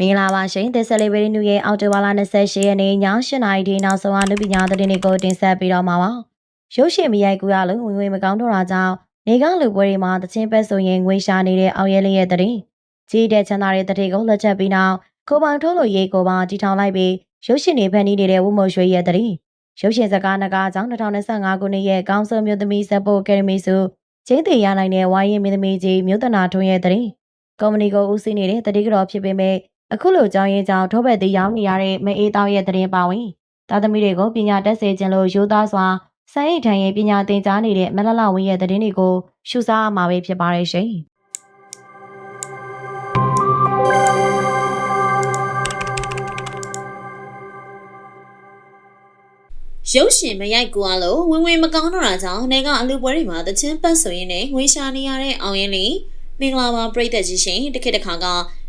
မင်္ဂလာပါရှင် The Celebrity New Year အောက်တိုဘာလ28ရက်နေ့ည8:00နာရီထိနောက်ဆုံးအနုပညာသတင်းတွေကိုတင်ဆက်ပေးတော့မှာပါ။ရုပ်ရှင်မရိုက်ကူရလို့ဝင်ငွေမကောင်းတော့တာကြောင့်နေကလူပွဲတွေမှာတချင်းပတ်ဆိုရင်ငွေရှာနေတဲ့အောင်ရဲလေးရဲ့သတင်းကြီးတဲ့ချမ်းသာတဲ့တတိကိုလက်ချက်ပြီးနောက်ကိုပိုင်ထုတ်လို့ရေးကိုပါတီထောင်လိုက်ပြီးရုပ်ရှင်တွေဖန်တီးနေတဲ့ဝုမို့ရွှေရဲ့သတင်းရုပ်ရှင်စကားနဂါကြောင့်2025ခုနှစ်ရဲ့ကောင်းဆုံးမျိုးသမီးဇက်ပိုအကယ်ဒမီစုချင်းတည်ရနိုင်တဲ့ဝိုင်းရင်မင်းသမီးကြီးမြို့တနာထွန်းရဲ့သတင်းကုမ္ပဏီကိုဦးစီးနေတဲ့တတိကတော့ဖြစ်ပေမဲ့ အခုလိုကြောင်းရင်ကြောင့်ထောဘက်သေးရောက်နေရတဲ့မအေးတောင်းရဲ့သတင်းပါဝင်သားသမီးတွေကိုပညာတက်စေခြင်းလို့ရိုးသားစွာစံအိတ်ထိုင်ရင်ပညာသင်ကြားနေတဲ့မလလဝင်းရဲ့သတင်းတွေကိုရှုစားရမှာပဲဖြစ်ပါတယ်ရှင်ရုပ်ရှင်မရိုက်ကူရလို့ဝင်ဝင်မကောင်းတော့တာကြောင့်နေကအလူပွဲတွေမှာတချင်းပတ်ဆိုရင်လည်းငွေရှာနေရတဲ့အောင်ရင်လေးမင်္ဂလာပါပရိသတ်ကြီးရှင်တစ်ခေတ်တစ်ခါက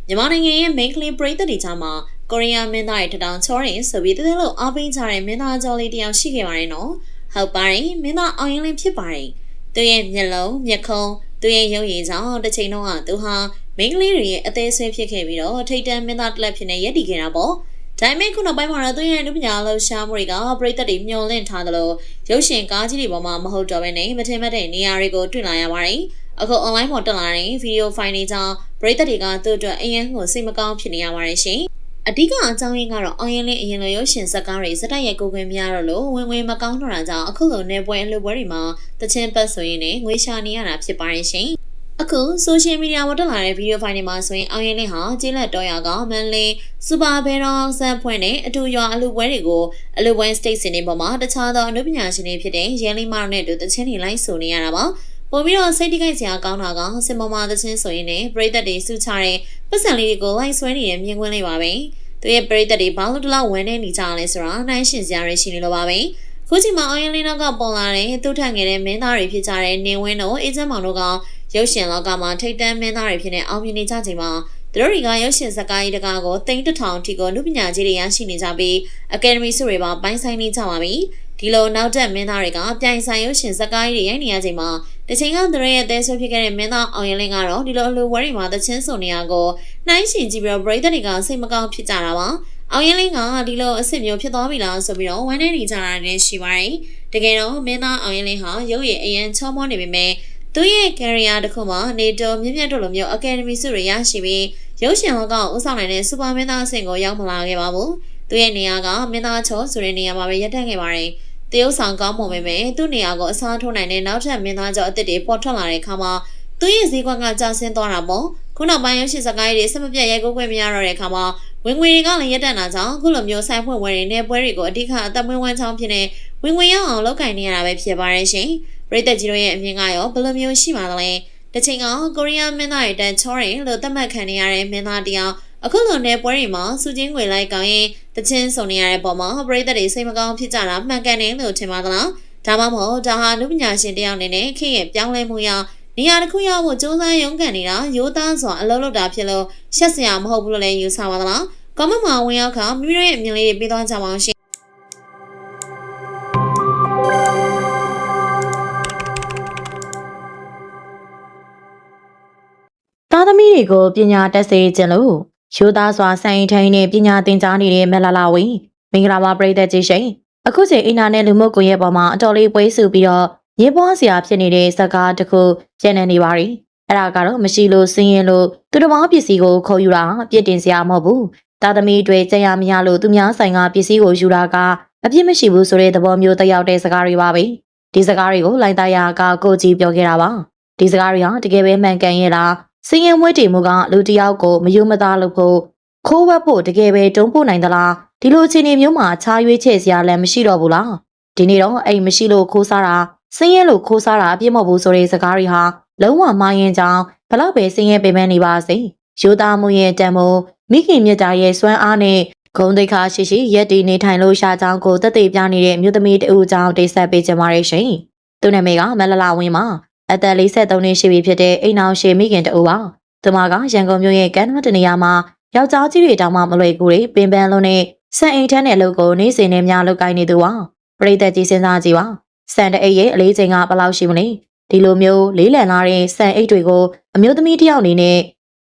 မြန်မာနိုင်ငံရဲ့ main claim ပရိသတ်တွေကြားမှာကိုရီးယားမင်းသားတွေထထောင်ချောရင်ဆိုပြီးတကယ်လို့အားပေးကြတဲ့မင်းသားကြော်လေးတယောက်ရှိခဲ့ပါတယ်နော်ဟုတ်ပါတယ်မင်းသားအောင်ရင်လေးဖြစ်ပါတယ်သူရဲ့မျက်လုံးမျက်ခုံးသူရဲ့ရုပ်ရည်ကြောင့်တစ်ချိန်လုံးကသူဟာမိန်းကလေးတွေရဲ့အသေးဆွဲဖြစ်ခဲ့ပြီးတော့ထိတ်တန့်မင်းသားတစ်လက်ဖြစ်နေရက်တည်ခဲ့တာပေါ့ဒါပေမဲ့ခုနောက်ပိုင်းမှာတော့သူရဲ့အနုပညာလှူရှာမှုတွေကပရိသတ်တွေမျှော်လင့်ထားသလိုရုပ်ရှင်ကားကြီးတွေပေါ်မှာမဟုတ်တော့ဘဲနဲ့မထင်မှတ်တဲ့နေရာတွေကိုတွေ့လာရပါတယ်။ အခု online ပေါ်တက်လာတဲ့ဗီဒီယိုဖိုင်တွေကြောင့်ပရိသတ်တွေကသူ့အတွက်အရင်ကစိတ်မကောင်းဖြစ်နေရပါတယ်ရှင်။အဓိကအကြောင်းရင်းကတော့အောင်ရင်လင်းအရင်လိုရုပ်ရှင်ဇာတ်ကားတွေစတိုက်ရိုက်ကိုခွင့်မရတော့လို့ဝင်ဝင်မကောင်းတော့တာကြောင့်အခုလိုနေပွဲအလုပ်ပွဲတွေမှာတချင်းပတ်ဆိုရင်လည်းငွေရှာနေရတာဖြစ်ပါတယ်ရှင်။အခု social media ပေါ်တက်လာတဲ့ဗီဒီယိုဖိုင်တွေမှာဆိုရင်အောင်ရင်လင်းဟာကျေးလက်တော်ရကမန်လေးစူပါဘဲရောဇက်ဖွင့်နဲ့အတူရွာအလူပွဲတွေကိုအလူပွဲ state စင်တွေပေါ်မှာတခြားသောအနုပညာရှင်တွေဖြစ်တဲ့ရန်လီမာတို့နဲ့အတူတချင်းတွေလိုက်ဆိုနေရတာပါ ပို့ပြီးတော့စိတ်တိကိတ်စရာကောင်းတာကစင်ပေါ်မှာတချင်းဆိုရင်လည်းပရိသတ်တွေစုချတဲ့ပတ်စံလေးတွေကိုလိုက်ဆွဲနေတဲ့မြင်ကွင်းလေးပါပဲသူရဲ့ပရိသတ်တွေဘာလို့ဒီလောက်ဝန်းနေနေကြလဲဆိုတာနိုင်ရှင်စရာတွေရှိနေလို့ပါပဲခုချိန်မှာအောင်ရင်လင်းတော့ကပေါ်လာတဲ့သူ့ထန်ငယ်တဲ့မင်းသားတွေဖြစ်ကြတဲ့နေဝင်းတို့အေဂျင့်မောင်တို့ကရုပ်ရှင်လောကမှာထိတ်တန့်မင်းသားတွေဖြစ်နေအောင်မြင်နေကြချိန်မှာသူတို့တွေကရုပ်ရှင်ဇာတ်ကားကြီးတကားကိုတိန့်တထောင်အထိကိုလူပညာကြီးတွေရရှိနေကြပြီးအကယ်ဒမီဆုတွေပါပိုင်းဆိုင်နေကြပါပြီဒီလိုနောက်တက်မင်းသားတွေကပြိုင်ဆိုင်ရုပ်ရှင်ဇာတ်ကားကြီးတွေရိုက်နေရချိန်မှာ တချိန်ကသူတို့ရဲ့အသေးဆွဲဖြစ်ခဲ့တဲ့မင်းသားအောင်ရင်လင်းကတော့ဒီလိုအလိုဝဲတွေမှာသချင်းစုံနေရကိုနှိုင်းရှင်ကြည့်ပြီးတော့ပရိသတ်တွေကစိတ်မကောင်းဖြစ်ကြတာပါအောင်ရင်လင်းကဒီလိုအစ်စ်မျိုးဖြစ်သွားပြီလားဆိုပြီးတော့ဝမ်းနေနေကြတာလည်းရှိပါတယ်တကယ်တော့မင်းသားအောင်ရင်လင်းဟာရုပ်ရည်အရင်ချောမောနေပေမဲ့သူရဲ့ career တစ်ခုမှာနေတိုမြင့်မြတ်တို့လိုမျိုး academy ဆုတွေရရှိပြီးရုပ်ရှင်လောကကိုဦးဆောင်နိုင်တဲ့စူပါမင်းသားအဆင့်ကိုရောက်မလာခဲ့ပါဘူး။သူရဲ့နေရာကမင်းသားချောဆိုတဲ့နေရာမှာပဲရပ်တန့်ခဲ့ပါတယ်။ တရုတ်ဆောင်ကောင်းမှုပဲပဲသူ့နေရာကိုအစားထိုးနိုင်တဲ့နောက်ထပ်မင်းသားချောအစ်စ်တွေပေါ်ထွက်လာတဲ့အခါမှာသူရဲ့ဈေးကွက်ကကျဆင်းသွားတာပေါ့။ခုနောက်ပိုင်းရုပ်ရှင်စကားတွေဆက်မပြတ်ရိုက်ကူးခွင့်မရတော့တဲ့အခါမှာဝင်ငွေတွေကလည်းရပ်တန့်တာကြောင့်ခုလိုမျိုးဆိုင်ဖွင့်ဝယ်တွေနဲ့ပွဲတွေကိုအဓိကအသက်မွေးဝမ်းချောင်းဖြစ်နေဝင်ငွေရအောင်လုပ်ကင်နေရတာပဲဖြစ်ပါတယ်ရှင်။ပရိသတ်ကြီးတို့ရဲ့အမြင်ကရောဘယ်လိုမျိုးရှိပါသလဲ။တစ်ချိန်ကကိုရီးယားမင်းသားတွေတန်ချောရင်လို့သတ်မှတ်ခံနေရတဲ့မင်းသားတယောက် အခုလိုနယ်ပွဲတွေမှာစူချင်းငွေလိုက်ကောင်းရင်တချင်းစုံနေရတဲ့ပုံမှာပရိသတ်တွေစိတ်မကောင်းဖြစ်ကြတာမှန်ကန်တယ်လို့ထင်ပါသလား။ဒါမှမဟုတ်ဒါဟာလူပညာရှင်တယောက်အနေနဲ့ခေတ်ရဲ့ပြောင်းလဲမှုရနေရာတစ်ခုရောက်ဖို့စူးစမ်းရုန်းကန်နေတာရိုးသားစွာအလုပ်လုပ်တာဖြစ်လို့ရှက်စရာမဟုတ်ဘူးလို့လည်းယူဆပါသလား။ကောမန့်မှာဝင်ရောက်ခါမိမိတို့ရဲ့အမြင်လေးတွေပေးသွားကြပါအောင်ရှင်သားသမီးတွေကိုပညာတက်စေခြင်းလို့ ရိုးသားစွာစံအိမ်ထိုင်နဲ့ပညာသင်ကြားနေတဲ့မလလဝင်းမင်္ဂလာပါပရိသတ်ကြီးရှင်အခုချိန်အင်တာနက်လူမှုကွန်ရက်ပေါ်မှာအတော်လေးပွဲစုပြီးတော့ရေပွားစရာဖြစ်နေတဲ့ဇာတ်ကားတစ်ခုပြန်နေနေပါပြီအဲ့ဒါကတော့မရှိလို့စင်းရင်လို့သူတစ်ပါးပစ္စည်းကိုခေါ်ယူတာအပြစ်တင်စရာမဟုတ်ဘူးသားသမီးတွေကြံရမရလို့သူများဆိုင်ကပစ္စည်းကိုယူတာကအပြစ်မရှိဘူးဆိုတဲ့သဘောမျိုးတက်ရောက်တဲ့စကားတွေပါပဲဒီစကားတွေကိုလိုင်းသားယာကကိုကြည့်ပြောခဲ့တာပါဒီစကားတွေဟာတကယ်ပဲမှန်ကန်ရဲ့လား စင်ရင်မွေးတီမှုကလူတစ်ယောက်ကိုမယုံမသားလုပ်ဖို့ခိုးဝက်ဖို့တကယ်ပဲတုံးပို့နိုင်သလားဒီလိုအခြေအနေမျိုးမှာခြားရွေးချယ်စရာလည်းမရှိတော့ဘူးလားဒီနေ့တော့အိမ်မရှိလို့ခိုးစားတာစင်ရင်လို့ခိုးစားတာအပြစ်မဟုတ်ဘူးဆိုတဲ့စကားတွေဟာလုံးဝမှားရင်ကြောင်းဘလောက်ပဲစင်ရင်ပင်ပန်းနေပါစေရိုးသားမှုရဲ့တန်မိုးမိခင်မြတ်တာရဲ့စွမ်းအားနဲ့ဂုံတိတ်ခါရှိရှိရက်တည်နေထိုင်လို့ရှာကြောင်းကိုတက်သေးပြနေတဲ့မြို့သမီးတဦးကြောင့်တိတ်ဆက်ပေးကြပါရရှင်သူနာမည်ကမလလဝင်းပါ အသက်43နှစ်ရှိပြီဖြစ်တဲ့အိမ်အောင်ရှေမိခင်တဦးပါသူမကရန်ကုန်မြို့ရဲ့ကမ်းနမတနေရာမှာယောက်ျားကြီးတွေတောင်မှမလွယ်ကူတွေပင်ပန်းလုံးနဲ့စံအိမ်ထန်းတဲ့အလုပ်ကိုနေ့စဉ်နဲ့များလုပ်ကိုင်းနေသူပါပရိသတ်ကြီးစဉ်းစားကြည့်ပါစံတအိတ်ရဲ့အလေးချိန်ကဘယ်လောက်ရှိမလဲဒီလိုမျိုးလေးလံလာတဲ့စံအိတ်တွေကိုအမျိုးသမီးတစ်ယောက်အနေနဲ့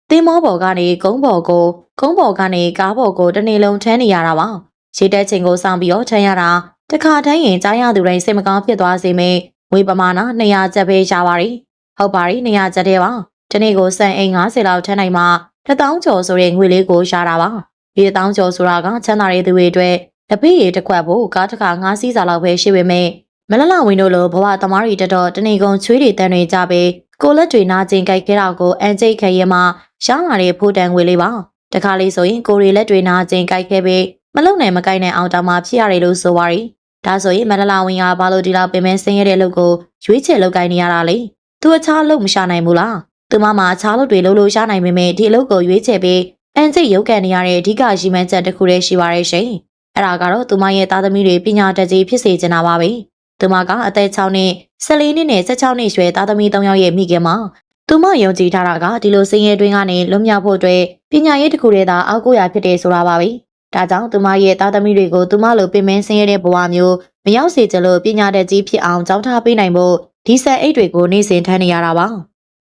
သင်းမောပေါ်ကနေကုန်းပေါ်ကိုကုန်းပေါ်ကနေကားပေါ်ကိုတစ်နေ့လုံးထမ်းနေရတာပါ။ရေတက်ချိန်ကိုစောင့်ပြီးတော့ထမ်းရတာတခါတန်းရင်ကြားရသူတိုင်းစိတ်မကောင်းဖြစ်သွားစေမယ်။ ဝေပမာဏ200ကျပ်ပဲရပါရီ။ဟုတ်ပါရီ200ကျပ်တဲ့ပါ။ဒီနေ့ကိုစံအိမ်90လောက်ထမ်းနိုင်မှ1000ကျော်ဆိုတဲ့ငွေလေးကိုရှာတာပါ။ဒီ1000ကျော်ဆိုတာကချမ်းသာတဲ့သူတွေအတွက်တပိရေတစ်ခွက်ဖို့ကားတစ်ခါငါးစီးစာလောက်ပဲရှိပေမဲ့မလလဝင်းတို့လိုဘဝသမားတွေတက်တော့တနေကုန်ချွေးတွေတန်းတွေကြပဲကိုလက်တွေနာကျင်ကြိုက်ခဲ့တာကိုအန်ကျိတ်ခရဲမှာရှောင်းလာတဲ့ဖိုးတန်ငွေလေးပါတခါလေးဆိုရင်ကိုရီလက်တွေနာကျင်ကြိုက်ခဲ့ပြီးမလုံနိုင်မကိုက်နိုင်အောင်တောင်မှဖြစ်ရတယ်လို့ဆိုပါရီ ဒါဆိုရင်မလလဝင်းကဘာလို့ဒီလောက်ပင်ပန်းဆင်းရဲတဲ့လုပ်ကိုရွေးချယ်လုပ်ကိုင်နေရတာလေသူအခြားလုပ်မရှာနိုင်ဘူးလားသူမမအခြားလုပ်တွေလုပ်လို့ရှာနိုင်ပေမဲ့ဒီအလုပ်ကိုရွေးချယ်ပြီးအန်ကျိတ်ရုပ်ကန်နေရတဲ့အဓိကရည်မှန်းချက်တစ်ခုတည်းရှိပါရဲ့ရှင်အဲ့ဒါကတော့သူမရဲ့သားသမီးတွေပညာတတ်ကြီးဖြစ်စေချင်တာပါပဲသူမကအသက်6နှစ်14နှစ်နဲ့16နှစ်ရွယ်သားသမီး3ယောက်ရဲ့မိခင်မှာသူမယုံကြည်ထားတာကဒီလိုစင်ရဲတွင်းကနေလွတ်မြောက်ဖို့အတွက်ပညာရေးတစ်ခုတည်းသာအောက်ကိုရဖြစ်တယ်ဆိုတာပါပဲ ဒါကြောင့်သူမရဲ့သားသမီးတွေကိုသူမလိုပင်ပန်းဆင်းရဲတဲ့ဘဝမျိုးမရောက်စေချင်လို့ပညာတတ်ကြီးဖြစ်အောင်ကြောင်းထားပေးနိုင်ဖို့ဒီဆက်အိတ်တွေကိုနေ့စဉ်ထမ်းနေရတာပါ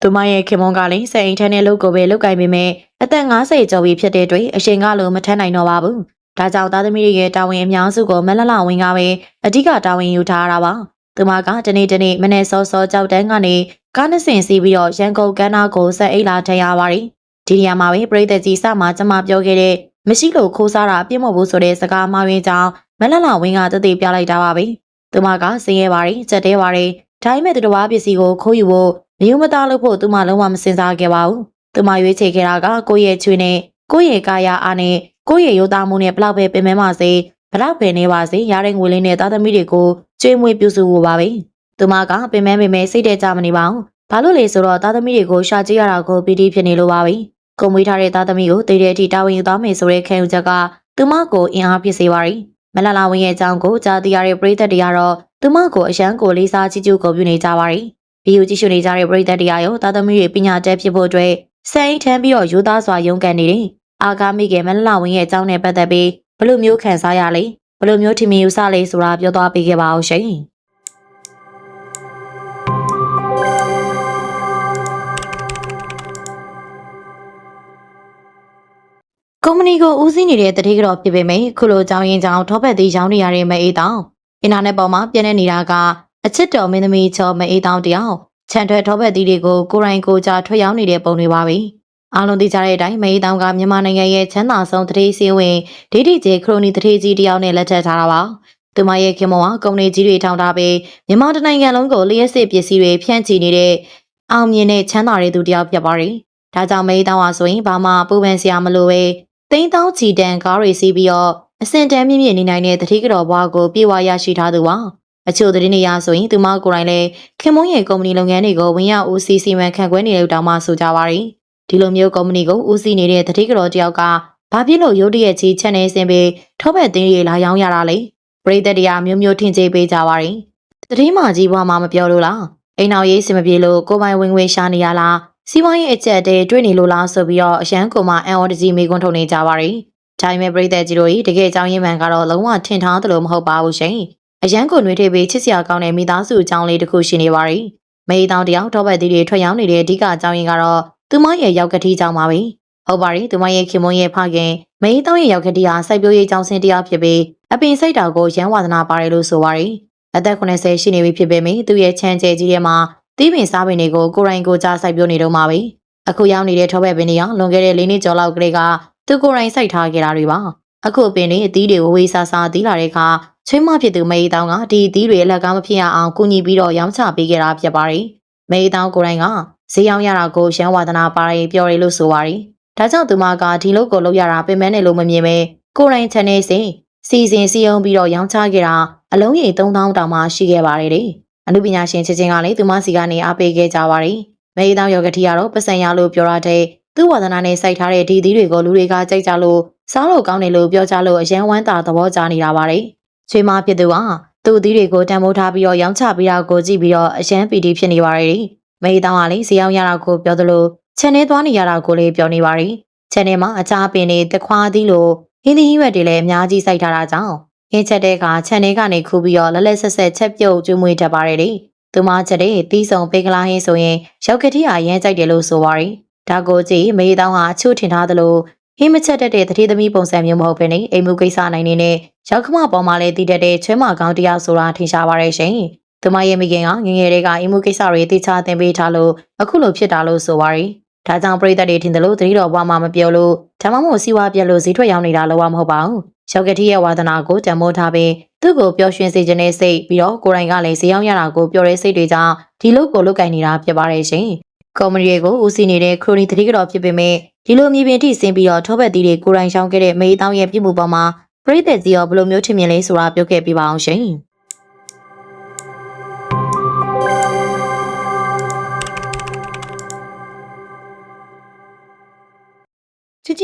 သူမရဲ့ခင်မွန်ကလည်းစက်အိမ်ထမ်းတဲ့လုပ်ကိုပဲလုပ်ကင်ပေမဲ့အသက်50ကျော်ပြီဖြစ်တဲ့အတွက်အရှင်ကလိုမထမ်းနိုင်တော့ပါဘူးဒါကြောင့်သားသမီးတွေရဲ့တာဝန်အများစုကိုမလလဝင်းကပဲအဓိကတာဝန်ယူထားရတာပါ။သူမကတနေ့တနေ့မနေ့စောစောကြောက်တန်းကနေကားနှစ်စင်စီးပြီးတော့ရန်ကုန်ကမ်းနားကိုဆက်အိတ်လာထည့်ရပါတယ်။ဒီနေရာမှာပဲပြည်သက်ကြီးစမှကျမပြောခဲ့တဲ့ မရှိလို့ခိုးစားတာအပြစ်မဟုတ်ဘူးဆိုတဲ့စကားမှားရင်းကြောင့်မလလဝင်းကတသိပြလိုက်တာပါပဲ။သူမကစင်းရဲပါတယ်ချက်တဲပါတယ်ဒါပေမဲ့သူတော်ပစ္စည်းကိုခိုးယူဖို့မယုံမသားလို့ဖို့သူမလုံးဝမစင်စားခဲ့ပါဘူး။သူမရွေးချယ်ခဲ့တာကကိုယ့်ရဲ့ချွေနဲ့ကိုယ့်ရဲ့ကာယအားနဲ့ကိုယ့်ရဲ့ရိုးသားမှုနဲ့ဘလောက်ပဲပင်ပန်းပါစေဘလောက်ပဲနေပါစေရတဲ့ငွေလေးနဲ့သားသမီးတွေကိုကျွေးမွေးပြုစုဖို့ပါပဲသူမကပင်ပန်းပင်ပန်းစိတ်တဲ့ကြမနေပါဘူးဘာလို့လဲဆိုတော့သားသမီးတွေကိုရှာကြည့်ရတာကိုပီတိဖြစ်နေလို့ပါပဲ ကုံမွေးထားတဲ့သားသမီးကိုတည်တဲ့အထိတာဝန်ယူသွားမယ်ဆိုတဲ့ခံယူချက်ကသူမကိုအင်အားဖြစ်စေပါရီမလလာဝင်းရဲ့အကြောင်းကိုကြားသိရတဲ့ပရိသတ်တွေကတော့သူမကိုအရန်ကိုလေးစားချီးကျူးဂုဏ်ပြုနေကြပါရီဗီဒီယိုကြည့်ရှုနေကြတဲ့ပရိသတ်တွေရောသားသမီးတွေပညာတတ်ဖြစ်ဖို့အတွက်စိတ်ထမ်းပြီးတော့ယူသားစွာရုန်းကန်နေတယ်အာကာမိကေမလလဝင်းရဲ့အကြောင်းနဲ့ပတ်သက်ပြီးဘလို့မျိုးခံစားရလဲဘလို့မျိုးထင်မြင်ယူဆလဲဆိုတာပြောသွားပေးခဲ့ပါအောင်ရှင် ကုမ္ပဏီကိုဦးစီးနေတဲ့တတိကတော့ဖြစ်ပေမယ့်ခုလိုကြောင်းရင်ကြောင်းထောပတ်သေးရောင်းနေရတဲ့မအေးတောင်အင်တာနက်ပေါ်မှာပြန့်နေနေတာကအချစ်တော်မင်းသမီးချောမအေးတောင်တယောက်ခြံထွက်ထောပတ်သေးတွေကိုကိုရိုင်းကိုကြထွက်ရောင်းနေတဲ့ပုံတွေပါပဲ။အားလုံးသိကြတဲ့အတိုင်းမေးတောင်ကမြန်မာနိုင်ငံရဲ့ချမ်းသာဆုံးတတိစီဝင်ဒိဋ္ဌိကျေခရိုနီတတိကြီးတယောက်နဲ့လက်ထပ်ထားတာပါ။သူမရဲ့ခင်မောကကုမ္ပဏီကြီးတွေထောင်ထားပြီးမြန်မာတနိုင်ငံလုံးကိုလျှက်စစ်ပစ္စည်းတွေဖြန့်ချီနေတဲ့အောင်မြင်တဲ့ချမ်းသာတဲ့သူတယောက်ဖြစ်ပါရီ။ဒါကြောင့်မေးတောင်ဟာဆိုရင်ဘာမှပူပန်စရာမလိုပဲ သိန်းတောင်းချီတန်ကားတွေစီးပြီးတော့အစင်တန်းမြင့်မြင့်နေနိုင်တဲ့တတိကတော်ဘွားကိုပြေဝရရှိထားသူပါ။အချို့သတင်းတွေအရဆိုရင်သူမကိုယ်တိုင်လည်းခင်မုန်းရဲ့ကုမ္ပဏီလုပ်ငန်းတွေကိုဝင်ရောက်ဦးစီးစီမံခန့်ခွဲနေလို့တောင်းမှဆိုကြပါရီ။ဒီလိုမျိုးကုမ္ပဏီကိုဦးစီးနေတဲ့တတိကတော်တယောက်ကဘာဖြစ်လို့ရုတ်တရက်ကြီးချက်နေစင်ပြီးထောပတ်သိန်းတွေလာရောင်းရတာလဲ။ပရိသတ်တရားမျိုးမျိုးထင်ကြေးပေးကြပါရီ။တတိမကြီးဘွားမှမပြောလို့လား။အိမ်အောင်ရေးစင်မပြေလို့ကိုပိုင်ဝင်ငွေရှာနေရလား။ စီးပွားရေးအကျက်တဲတွေ့နေလို့လားဆိုပြီးတော့အရန်ကိုမှအန်အော်တကြီးမေးခွန်းထုတ်နေကြပါရီ။ဒါပေမဲ့ပရိသတ်ကြီးတို့ဤတကယ်အကြောင်းရင်းမှန်ကတော့လုံးဝထင်ထားသလိုမဟုတ်ပါဘူးရှင်။အရန်ကိုနှွေးထွေးပြီးချစ်စရာကောင်းတဲ့မိသားစုအကြောင်းလေးတစ်ခုရှိနေပါရီ။မေးတောင်တယောက်တော့ဘက်သီးတွေထွက်ရောက်နေတဲ့အဓိကအကြောင်းရင်းကတော့သူမရဲ့ရောက်ကတိကြောင့်ပါပဲ။ဟုတ်ပါရီသူမရဲ့ခင်မွန်းရဲ့ဖခင်မေးတောင်ရဲ့ရောက်ကတိဟာစိုက်ပျိုးရေးကြောင်းစင်တရားဖြစ်ပြီးအပင်စိတ်တာကိုရန်ဝါသနာပါတယ်လို့ဆိုပါရီ။အသက်80ရှိနေပြီဖြစ်ပေမယ့်သူ့ရဲ့ချမ်းကျဲကြီးထဲမှာ တီးပင်စားပင်တွေကိုကိုရိုင်းကိုကြားစိုက်ပျိုးနေတော့မှာပဲ။အခုရောက်နေတဲ့ထောဘက်ပင်တွေကလွန်ခဲ့တဲ့၄နှစ်ကျော်လောက်ကလေးကသူကိုယ်တိုင်စိုက်ထားခဲ့တာတွေပါအခုအပင်တွေအသီးတွေဝဝေးဆာဆာသီးလာတဲ့အခါချွေးမဖြစ်သူမေးတောင်ကဒီအသီးတွေလက်ကားမဖြစ်ရအောင်ကူညီပြီးတော့ရောင်းချပေးခဲ့တာဖြစ်ပါတယ်မေးတောင်ကိုယ်တိုင်ကဈေးရောင်းရတာကိုရန်ဝါဒနာပါရီပြောရလို့ဆိုပါရီဒါကြောင့်သူမကဒီလုတ်ကိုလုပ်ရတာပင်မနဲ့လို့မမြင်ပဲကိုယ်တိုင် channel စဉ်စီစဉ်စီယုံပြီးတော့ရောင်းချခဲ့တာအလုံးရေ3000တောင်မှရှိခဲ့ပါတယ်တဲ့ အမှုပညာရှင်ချင်းချင်းကလည်းသူမစီကနေအားပေးခဲ့ကြပါတယ်မေးတောင်ယောဂတိကတော့ပစံရလို့ပြောရတဲ့သူ့ဝါဒနာနဲ့စိုက်ထားတဲ့ဒီသီးတွေကိုလူတွေကကြိုက်ကြလို့စားလို့ကောင်းတယ်လို့ပြောကြလို့အရန်ဝမ်းသာသဘောကျနေတာပါတယ်။ချွေမဖြစ်သူကသူ့သီးတွေကိုတံမိုးထားပြီးတော့ရောင်းချပြီးတာကိုကြည့်ပြီးတော့အရန်ပီတီဖြစ်နေပါတယ်။မေးတောင်းကလည်းဈေးရောက်ရတာကိုပြောသလိုခြံထဲသွားနေရတာကိုလည်းပြောနေပါတယ်။ခြံထဲမှာအချားပင်တွေတခွားသီးလိုဟင်းသီးရွက်တွေလည်းအများကြီးစိုက်ထားတာကြောင့် ဟင်းချက်တဲ့ကခြံထဲကနေခူးပြီးတော့လက်လက်ဆက်ဆက်ချက်ပြုတ်ကျွေးမွေးတတ်ပါတယ်လေ။သူမချက်တဲ့တီးဆုံပေကလာဟင်းဆိုရင်ရောက်ကတိအားရမ်းကြိုက်တယ်လို့ဆိုပါရီဒါကိုကြည့်မေးတောင်းကအချို့ထင်ထားသလိုဟင်းမချက်တတ်တဲ့တတိသမီးပုံစံမျိုးမဟုတ်ဘဲနဲ့အိမ်မှုကိစ္စနိုင်နေတဲ့ရောက်ခမပေါ်မှာလည်းတည်တတ်တဲ့ချွဲမကောင်းတယောက်ဆိုတာထင်ရှားပါရဲ့ရှင်။သူမရဲ့မိခင်ကငငယ်တွေကအိမ်မှုကိစ္စတွေတေချာသင်ပေးထားလို့အခုလိုဖြစ်တာလို့ဆိုပါရီ။ ဒါကြောင့်ပြည်သက်တွေထင်တယ်လို့တတိတော်ဘွားမှမပြောလို့ဒါမှမဟုတ်စီဝါပြက်လို့ဈေးထွက်ရောက်နေတာလို့မဟုတ်ပါဘူး။ရောက်ကတိရဲ့ဝါသနာကိုတံမိုးထားပြီးသူ့ကိုပျော်ရွှင်စေခြင်းနဲ့စိတ်ပြီးတော့ကိုယ်တိုင်ကလည်းဈေးရောက်ရတာကိုပျော်တဲ့စိတ်တွေကြောင့်ဒီလိုကိုလုတ်ကင်နေတာဖြစ်ပါတယ်ရှင်။ကော်မဒီကိုဦးစီးနေတဲ့ခရိုနီတတိကတော်ဖြစ်ပေမဲ့ဒီလိုမြေပြင်ထိဆင်းပြီးတော့ထောဘက်သီးတွေကိုယ်တိုင်ရှောင်းခဲ့တဲ့မေးတောင်းရဲ့ပြမှုပေါ်မှာပရိသတ်ကြီးရောဘယ်လိုမျိုးထင်မြင်လဲဆိုတာပြောခဲ့ပြပါအောင်ရှင်။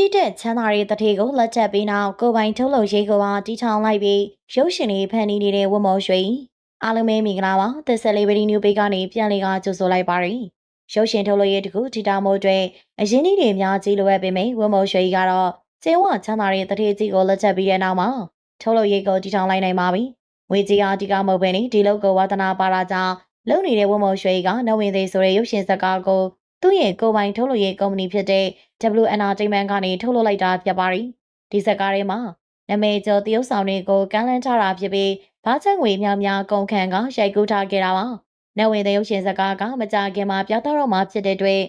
ချီချီတဲ့ချမ်းသာရေးတထေကိုလက်ချက်ပြီးနောက်ကိုပိုင်ထုတ်လုပ်ရေးကိုပါတီထောင်လိုက်ပြီးရုပ်ရှင်တွေဖန်တီးနေတဲ့ဝတ်မော်ရွှေအားလုံးပဲမင်္ဂလာပါသစ်ဆက်လေးပရီနျူပေကနေပြန်လေကကြိုဆိုလိုက်ပါရယ်ရုပ်ရှင်ထုတ်လုပ်ရေးတကူတီတာမို့အတွက်အရင်နေ့တွေအများကြီးလိုအပ်ပေမယ့်ဝတ်မော်ရွှေကတော့ကျင်းဝချမ်းသာရေးတထေကြီးကိုလက်ချက်ပြီးတဲ့နောက်မှာထုတ်လုပ်ရေးကိုတီထောင်လိုက်နိုင်ပါပြီငွေကြီးအားဒီကမဟုတ်ပဲနေဒီလောက်ကိုဝါသနာပါတာကြောင့်လုံနေတဲ့ဝတ်မော်ရွှေကနဝင်းသေးဆိုတဲ့ရုပ်ရှင်ဇာတ်ကားကို သူ့ရဲ့ကိုပိုင်ထုတ်လုပ်ရေးကုမ္ပဏီဖြစ်တဲ့ W Entertainment ကနေထုတ်လုပ်လိုက်တာဖြစ်ပါတယ်။ဒီဇက်ကားထဲမှာနာမည်ကျော်တရုတ်ဆောင်တွေကိုကမ်းလှမ်းထားတာဖြစ်ပြီးဘားချက်ငွေများများကုန်ခံကရိုက်ကူးထားခဲ့တာပါ။နဝေသရုပ်ရှင်ဇက်ကားကမကြခင်မှာပြောက်တော့မှဖြစ်တဲ့အတွက်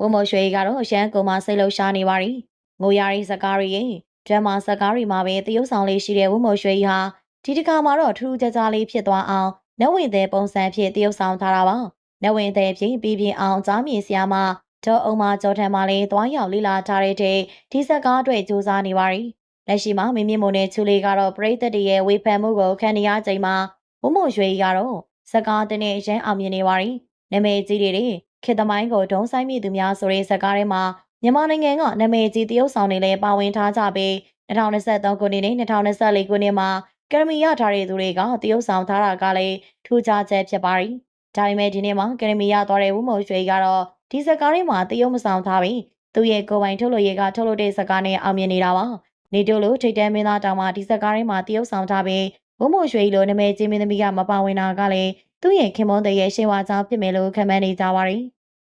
ဝမရွှေကတော့ရန်ကုန်မှာစိတ်လှုပ်ရှားနေပါပြီ။ငိုရရီဇက်ကားတွေရဲ့ဒရမာဇက်ကားတွေမှာပဲတရုတ်ဆောင်လေးရှိတဲ့ဝမရွှေဟာဒီတစ်ခါမှာတော့ထူးထူးခြားခြားလေးဖြစ်သွားအောင်နဝေသပုံစံဖြစ်တရုတ်ဆောင်ထားတာပါ။ နဝေသဖြစ်ပြီးပြင်းအောင်ကြားမြင်စရာမှာဒေါ်အောင်မကျော်ထံမှလည်းသွားရောက်လိလာထားတဲ့တဲ့ဒီဇက်ကားအတွက်စူးစမ်းနေပါရီလက်ရှိမှာမင်းမြင့်မုံနဲ့ချူလေးကတော့ပရိသတ်တွေရဲ့ဝေဖန်မှုကိုခံနေရချိန်မှာဝမုံရွှေကတော့ဇက်ကားတဲ့နဲ့ရန်အောင်မြင်နေပါရီနာမည်ကြီးတွေခေတ်သမိုင်းကိုဒုံဆိုင်မိသူများဆိုတဲ့ဇက်ကားထဲမှာမြန်မာနိုင်ငံကနာမည်ကြီးတရုတ်ဆောင်တွေလည်းပါဝင်ထားကြပြီး2023ခုနှစ်နဲ့2024ခုနှစ်မှာကရမီရထားတဲ့သူတွေကတရုတ်ဆောင်ထားတာကလည်းထူးခြားချက်ဖြစ်ပါရီ ဒါပေမဲ့ဒီနေ့မှာကရမီရသွားတဲ့ဝမုံရွှေကတော့ဒီစကားတွေမှာတရုတ်မဆောင်ထားပြီးသူရဲ့ကိုယ်ပိုင်ထုတ်လို့ရေးကထုတ်လို့တဲ့စကားနဲ့အောင်မြင်နေတာပါနေတို့လိုထိတ်တန်းမင်းသားတောင်မှဒီစကားတွေမှာတရုတ်ဆောင်ထားပြီးဘုံမို့ရွှေလိုနာမည်ကြီးမင်းသမီးကမပါဝင်တာကလည်းသူ့ရဲ့ခင်မွန်းတဲ့ရဲ့ရှင်းဝါကြောင်းဖြစ်မယ်လို့ခံမှန်းနေကြပါတယ်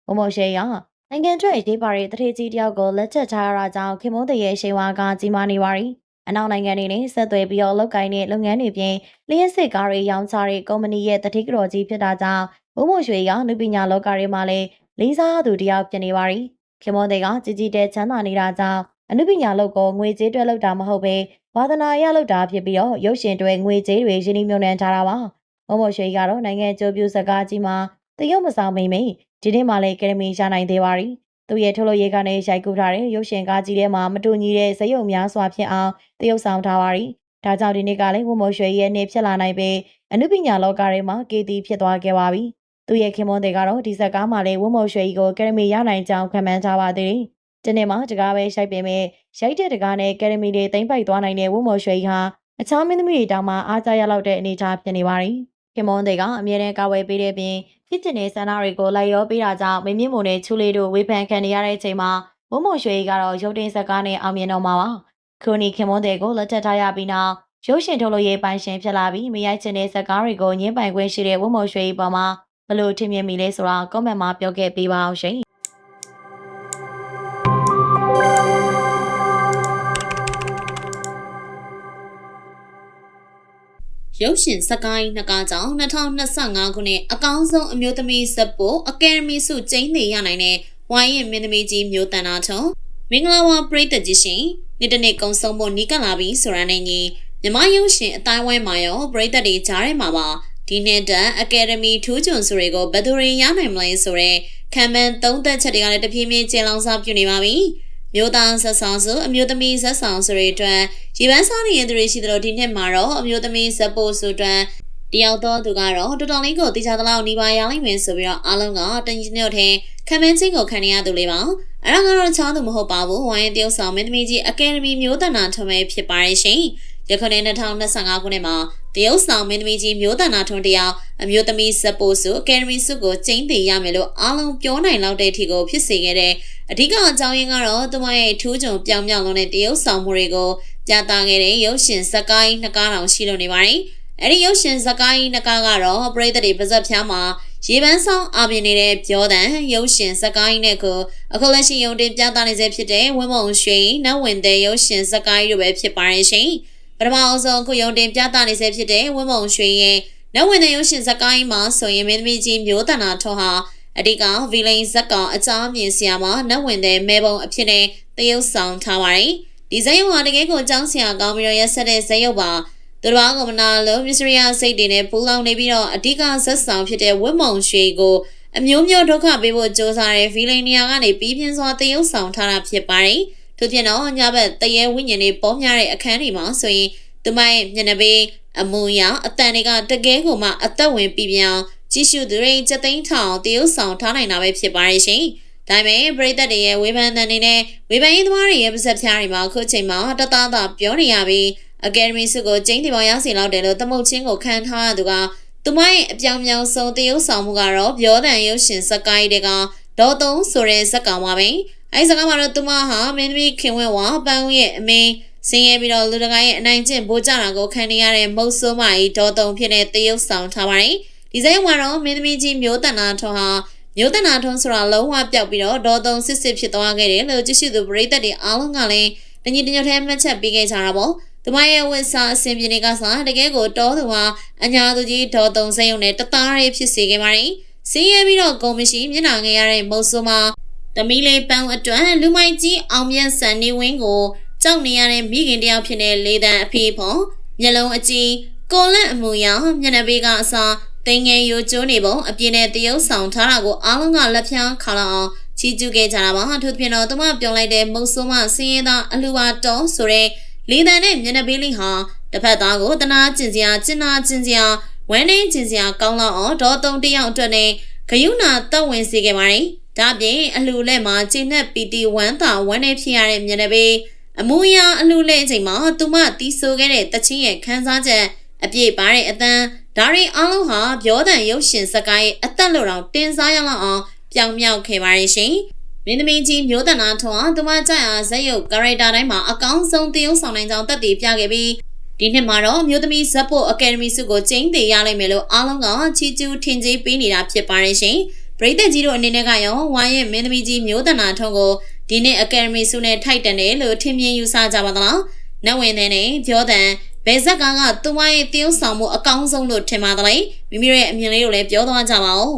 ဘုံမို့ရွှေကနိုင်ငံထွက်ရေးပါတဲ့တထေကြီးတယောက်ကိုလက်ချက်ထားရတာကြောင့်ခင်မွန်းတဲ့ရဲ့ရှင်းဝါကကြီးမားနေပါတယ် အနောက်နိုင်ငံတွေနဲ့ဆက်သွယ်ပြီးတော့လုပ်ကိုင်းတဲ့လုပ်ငန်းတွေပြင်လျှက်စစ်ကားတွေရောင်းချတဲ့ကုမ္ပဏီရဲ့တတိကတော်ကြီးဖြစ်တာကြောင့်ဘုံမို့ရွှေကလူပညာလောကတွေမှာလည်းလေးစားသူတယောက်ဖြစ်နေပါရီခင်မွန်တဲ့ကကြီးကြီးတဲချမ်းသာနေတာကြောင့်အနုပညာလုပ်ကိုငွေကြေးတွဲလောက်တာမဟုတ်ပဲဝါသနာရလောက်တာဖြစ်ပြီးတော့ရုပ်ရှင်တွေငွေကြေးတွေရင်းနှီးမြှုပ်နှံထားတာပါမမော်ရွှေကတော့နိုင်ငံကျိုးပြူစကားကြီးမှာတရုတ်မဆောင်မိမိဒီနေ့မှလည်းကယ်ဒမီရနိုင်သေးပါရီ သူရဲ့ထုတ်လို့ရေးကနေရိုက်ကူးထားတဲ့ရုပ်ရှင်ကားကြီးထဲမှာမတူညီတဲ့ဇယုံများစွာဖြစ်အောင်တရုတ်ဆောင်ထားပါရီဒါကြောင့်ဒီနေ့ကလည်းဝမော်ရွှေရဲ့နေ့ဖြစ်လာနိုင်ပေအနုပညာလောကထဲမှာကေတီဖြစ်သွားခဲ့ပါပြီသူရဲ့ခင်မွန်းတွေကတော့ဒီဇက်ကားမှာလည်းဝုံမော်ရွှေကြီးကိုကယ်ဒမီရနိုင်ကြောင်းခံမှန်းထားပါသေးတယ်။ဒီနေ့မှာတကားပဲရှိုက်ပေမဲ့ရိုက်တဲ့တကားနဲ့ကယ်ဒမီတွေသိမ့်ပိုက်သွားနိုင်တဲ့ဝုံမော်ရွှေကြီးဟာအခြားမင်းသမီးတွေတောင်မှအားကြရလောက်တဲ့အနေအထားဖြစ်နေပါတယ်။ခင်မွန်းတွေကအမြဲတမ်းကာဝယ်ပေးတဲ့ပြင် ဖြစ်ကျင်တဲ့ဆန္ဒတွေကိုလိုက်ရောပေးတာကြောင့်မင်းမြင့်မုံနဲ့ချူလေးတို့ဝေဖန်ခံနေရတဲ့အချိန်မှာဝုံမော်ရွှေကြီးကတော့ရုပ်တင်ဇက်ကားနဲ့အောင်မြင်တော့မှာပါ။ခရိုနီခင်မွန်းတွေကိုလက်ထပ်ထားရပြီးနောက်ရုပ်ရှင်ထုတ်လို့ရေးပိုင်ရှင်ဖြစ်လာပြီးမရိုက်ချင်တဲ့ဇက်ကားတွေကိုညှင်းပိုင်ခွင့်ရှိတဲ့ဝုံမော်ရွှေကြီးပေါ်မှာဘလို့ထင်မြင်မိလဲဆိုတာ comment မှာပြောခဲ့ပေးပါအောင်ရှင်။ ရုပ်ရှင်စကိုင်းနှစ်ကားကြောင့်2025ခုနှစ်အကောင်းဆုံးအမျိုးသမီးဇက်ပိုအကယ်ဒမီဆုကျင်းနေရနိုင်တဲ့ဝိုင်းရင်မင်းသမီးကြီးမျိုးတန်နာထုံမင်္ဂလာပါပရိသတ်ကြီးရှင်နေ့တစ်နေ့ကုံဆုံးဖို့နီးကပ်လာပြီဆိုတာနဲ့ညီမြမရုပ်ရှင်အတိုင်းဝိုင်းမှာရောပရိသတ်တွေကြားထဲမှာပါဒီနှစ်တန်အကယ်ဒမီထူးချွန်ဆိုတွေကိုဘယ်သူတွေရနိုင်မလဲဆိုတော့ခံမှန်းသုံးသက်ချက်တွေကလည်းတဖြည်းဖြည်းကျလောင်စားပြုနေပါပြီ မျိုးသားဆက်ဆောင်စုအမျိုးသမီးဆက်ဆောင်ဆိုတွေအတွက်ရေပန်းစားနေရသူတွေရှိသလိုဒီနှစ်မှာတော့အမျိုးသမီးဇက်ပို့ဆိုအတွက်တယောက်တော့သူကတော့တော်တော်လေးကိုတေချာသလောက်နေပါရလိမ့်မယ်ဆိုပြီးတော့အားလုံးကတန်ကြီးညွတ်တဲ့ခံမန်းချင်းကိုခံရသူလေးပါအဲ့ဒါကတော့ချောင်းသူမဟုတ်ပါဘူးဝိုင်းရင်တယောက်ဆောင်မင်းသမီးကြီးအကယ်ဒမီမျိုးတနာထုံးပဲဖြစ်ပါရဲ့ရှင် ယခုနှစ်2025ခုနှစ်မှာတရုတ်ဆောင်မင်းသမီးကြီးမျိုးတနာထွန်းတယောက်အမျိုးသမီးဇက်ပိုစုအကယ်ဒမီစုကိုကျင်းတည်ရမယ်လို့အားလုံးပြောနိုင်လောက်တဲ့အထိကိုဖြစ်စေခဲ့တဲ့အဓိကအကြောင်းရင်းကတော့သူမရဲ့ထူးချွန်ပြောင်ပြောင်လုံးတဲ့တရုတ်ဆောင်မှုတွေကိုပြသခဲ့တဲ့ရုပ်ရှင်ဇက်ကိုင်းနှစ်ကားတောင်ရှိလို့နေပါတယ်။အဲ့ဒီရုပ်ရှင်ဇက်ကိုင်းနှစ်ကားကတော့ပရိသတ်တွေပါဇက်ဖျားမှာရေပန်းဆောင်အပြင်နေတဲ့ပြောတန်ရုပ်ရှင်ဇာတ်ကားကြီးနဲ့ကိုအခုလက်ရှိရုံတင်ပြသနေစေဖြစ်တဲ့ဝင်းမုံရွှေနတ်ဝင်တဲ့ရုပ်ရှင်ဇာတ်ကားကြီးတို့ပဲဖြစ်ပါရဲ့ရှင် ပထမအဆုံးအခုရုံတင်ပြသနေစေဖြစ်တဲ့ဝင်းမုံရွှေရဲ့နတ်ဝင်တဲ့ရုပ်ရှင်ဇာတ်ကားကြီးမှာဆိုရင်မင်းသမီးကြီးမျိုးတနာထောဟာအတိကဗီလိန်ဇက်ကောင်အချားမြင်စရာမှာနတ်ဝင်တဲ့မဲပုံအဖြစ်နဲ့တရုပ်ဆောင်ထားပါတယ်ဒီဇက်ရုံဟာတကယ်ကိုအကြောင်းဆရာကောင်းပြီးတော့ရက်ဆက်တဲ့ဇက်ရုပ်ပါသူတော်ကမနာလို့မစ္စရိယစိတ်တွေနဲ့ပူလောင်နေပြီးတော့အဓိကဇက်ဆောင်ဖြစ်တဲ့ဝတ်မုံရွှေကိုအမျိုးမျိုးဒုက္ခပေးဖို့စ조사တဲ့ဗီလိန်နီယာကနေပြီးပြင်းစွာတရုပ်ဆောင်ထားတာဖြစ်ပါတယ်။ ထို့ပြင်တော့ညဘက်တရေဝိညာဉ်တွေပေါများတဲ့အခန်းတွေမှာဆိုရင်သူမရဲ့မျက်နှာပေးအမူအရာအတန်တွေကတကယ်ကိုမှအသက်ဝင်ပြီးပြောင်းကြည့်ရှုသူတွေစက်သိန်းထောင်တရုပ်ဆောင်ထားနိုင်တာပဲဖြစ်ပါတယ်ရှင်။ဒါပေမဲ့ပရိသတ်တွေရဲ့ဝေဖန်တဲ့အနေနဲ့ဝေဖန်ရေးသမားတွေရဲ့ပါဇက်ဖျားတွေမှာအခုချိန်မှာတသားသားပြောနေရပြီးအကယ်ဒမီစုကိုကျင်းတီပေါင်းရစီလောက်တယ်လို့သမုတ်ချင်းကိုခံထားရသူကသူမရဲ့အပြောင်ပြောင်ဆုံးတရုပ်ဆောင်မှုကတော့ပြောတန်ရုပ်ရှင်ဇက်ကိုင်းတွေက ဒေါ်သုံးဆိုတဲ့ဇက်ကောင်ပါပဲအဲဒီဇက်ကောင်မှာတော့သူမဟာမင်းသမီးခင်ဝဲဝါပန်းဦးရဲ့အမင်းဆင်းရဲပြီးတော့လူတကာရဲ့အနိုင်ကျင့်ပိုးကြတာကိုခံနေရတဲ့မုတ်ဆိုးမကြီးဒေါ်သုံးဖြစ်တဲ့တရုပ်ဆောင်ထားပါတယ်ဒီဇက်မှာတော့မင်းသမီးကြီးမျိုးတန်နာထွန်းဟာမျိုးတနာထွန်းဆိုတာလုံးဝပျောက်ပြီးတော့ဒေါ်သုံးစစ်စစ်ဖြစ်သွားခဲ့တယ်လို့ကြည့်ရှုသူပရိသတ်တွေအားလုံးကလည်းတညီတညွတ်ထဲမှတ်ချက်ပေးခဲ့ကြတာပေါ့သူမရဲ့ဝတ်စားအစဉ်ပြေတွေကစားတကယ်ကိုတောသူဟာအညာသူကြီးဒေါ်တုံစိယုံနဲ့တသားရေးဖြစ်စေခဲ့ပါတယ်။ စင်းရဲပြီးတော့ဂုံမရှိမျက်နှာငယ်ရတဲ့မုတ်ဆိုးမှာတမီးလေးပန်းအတွက်လူမိုက်ကြီးအောင်မြတ်ဆန်နေဝင်းကိုကြောက်နေရတဲ့မိခင်တယောက်ဖြစ်တဲ့လေးတန်းအဖေဖို့မျက်လုံးအကြီးကိုလန့်အမူအရာမျက်နှာပေးကအစားတင်ငယ်ရိုကျိုးနေပုံအပြင်းနဲ့တရုပ်ဆောင်ထားတာကိုအားလုံးကလက်ဖြန်းခါလောက်အောင်ချီးကျူးခဲ့ကြတာပါ။သူဖြင့်တော့သူမပြောလိုက်တဲ့မုတ်ဆိုးမစင်းရဲသားအလူပါတောဆိုတဲ့လီတန်နဲ့မျက်နှာပေးလေးဟာတစ်ဖက်သားကိုတနာကျင်စရာကျင်နာကျင်စရာ ဝမ်းနေကျင်စရာကောင်းလောက်အောင်ဒေါ်တုံတယောက်အတွက်နဲ့ဂယုဏတက်ဝင်စေခဲ့ပါတယ်။ဒါပြင်အလှလက်မှာကျင်းနဲ့ပီတီဝမ်းသာဝမ်းနေဖြစ်ရတဲ့မျက်နှာပေးအမူအရာအလှလက်အချိန်မှာသူမတီးဆိုခဲ့တဲ့တချင်းရဲ့ခန်းစားချက်အပြည့်ပါတဲ့အတန်းဒါရီအားလုံးဟာပြောတန်ရုပ်ရှင်စကားရဲ့အသက်လို့တော့တင်စားရလောက်အောင်ပြောင်မြောက်ခဲ့ပါရဲ့ရှင်။မင်းသမီးကြီးမျိုးတနာထွန်းသူမကြိုက်အားဇက်ရုပ်ကာရိုက်တာတိုင်းမှာအကောင်းဆုံးသရုပ်ဆောင်နိုင်ကြောင်းတက်တည်ပြခဲ့ပြီး ဒီနှစ်မှာတော့မျိုးသမီးဇက်ဖို့အကယ်ဒမီစုကိုကျင်းသေးရလိမ့်မယ်လို့အားလုံးကချီကျူးထင်ကြီးပေးနေတာဖြစ်ပါရဲ့ရှင်။ပရိသတ်ကြီးတို့အနေနဲ့ကရောဝိုင်းရဲ့မင်းသမီးကြီးမျိုးတနာထွန်းကိုဒီနှစ်အကယ်ဒမီစုနဲ့ထိုက်တန်တယ်လို့ထင်မြင်ယူဆကြပါသလား။နတ်ဝင်တဲ့နဲ့ပြောတဲ့ဘယ်ဇက်ကကသူမရဲ့တရုပ်ဆောင်မှုအကောင်းဆုံးလို့ထင်ပါသလဲမိမိတို့ရဲ့အမြင်လေးကိုလည်းပြောသွားကြပါဦး